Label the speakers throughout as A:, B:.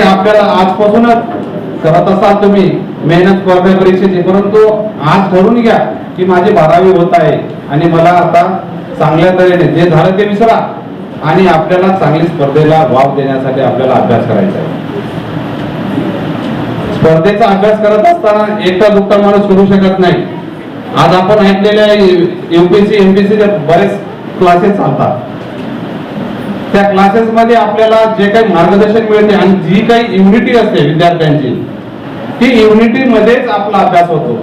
A: आपल्याला आजपासूनच करत असाल तुम्ही मेहनत स्पर्धा परीक्षेची परंतु आज ठरून घ्या की माझी बारावी होत आहे आणि मला आता चांगल्या तऱ्हेने जे झालं ते विसरा आणि आपल्याला चांगली स्पर्धेला वाव देण्यासाठी आपल्याला अभ्यास करायचा आहे. स्पर्धेचा अभ्यास करत असताना एकटा दुःखा माणूस करू शकत नाही. आज आपण ऐकलेल्या युपीएससी एमपीएससी बरेच क्लासेस चालतात. त्या क्लासेस मध्ये आपल्याला जे काही मार्गदर्शन मिळते आणि जी काही युनिटी असते विद्यार्थ्यांची ती युनिटी मध्येच आपला अभ्यास होतो.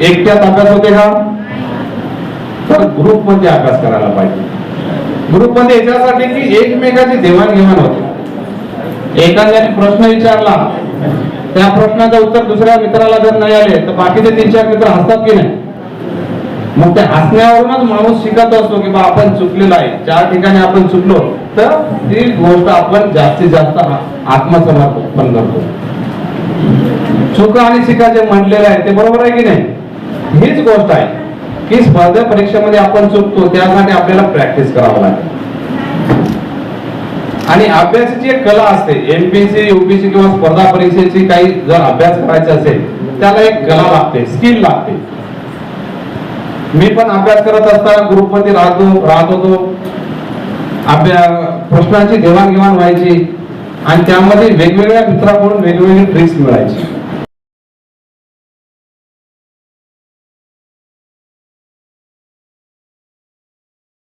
A: एकट्यात अभ्यास होते का? तर ग्रुपमध्ये अभ्यास करायला पाहिजे. ग्रुपमध्ये याच्यासाठी की एकमेकाची देवाणघेवाण होते. एखाद्याने प्रश्न विचारला त्या प्रश्नाचं उत्तर दुसऱ्या मित्राला जर नाही आले तर बाकीचे तीन चार मित्र हसतात की नाही? मग त्या हसण्यावरूनच माणूस शिकत असतो की बा आपण चुकलेला आहे. चार ठिकाणी आपण चुकलो तर ती गोष्ट आपण जास्तीत जास्त आ- आत्मसमर्पण करतो. चुका आणि शिका जे म्हटलेलं आहे ते बरोबर आहे की नाही? हीच गोष्ट आहे की स्पर्धा परीक्षेमध्ये आपण चुकतो त्यासाठी आपल्याला प्रॅक्टिस करावं लागेल. आणि अभ्यासाची एक कला असते एमपीसी युपीसी किंवा स्पर्धा परीक्षेची काही जर अभ्यास करायचा असेल त्याला एक कला लागते स्किल लागते. मी पण अभ्यास करत असताना ग्रुपमध्ये राहतो राहत होतो. अभ्या प्रश्नांची देवाणघेवाण व्हायची आणि त्यामध्ये वेगवेगळ्या मित्राकडून वेगवेगळी ट्रिक्स मिळायची.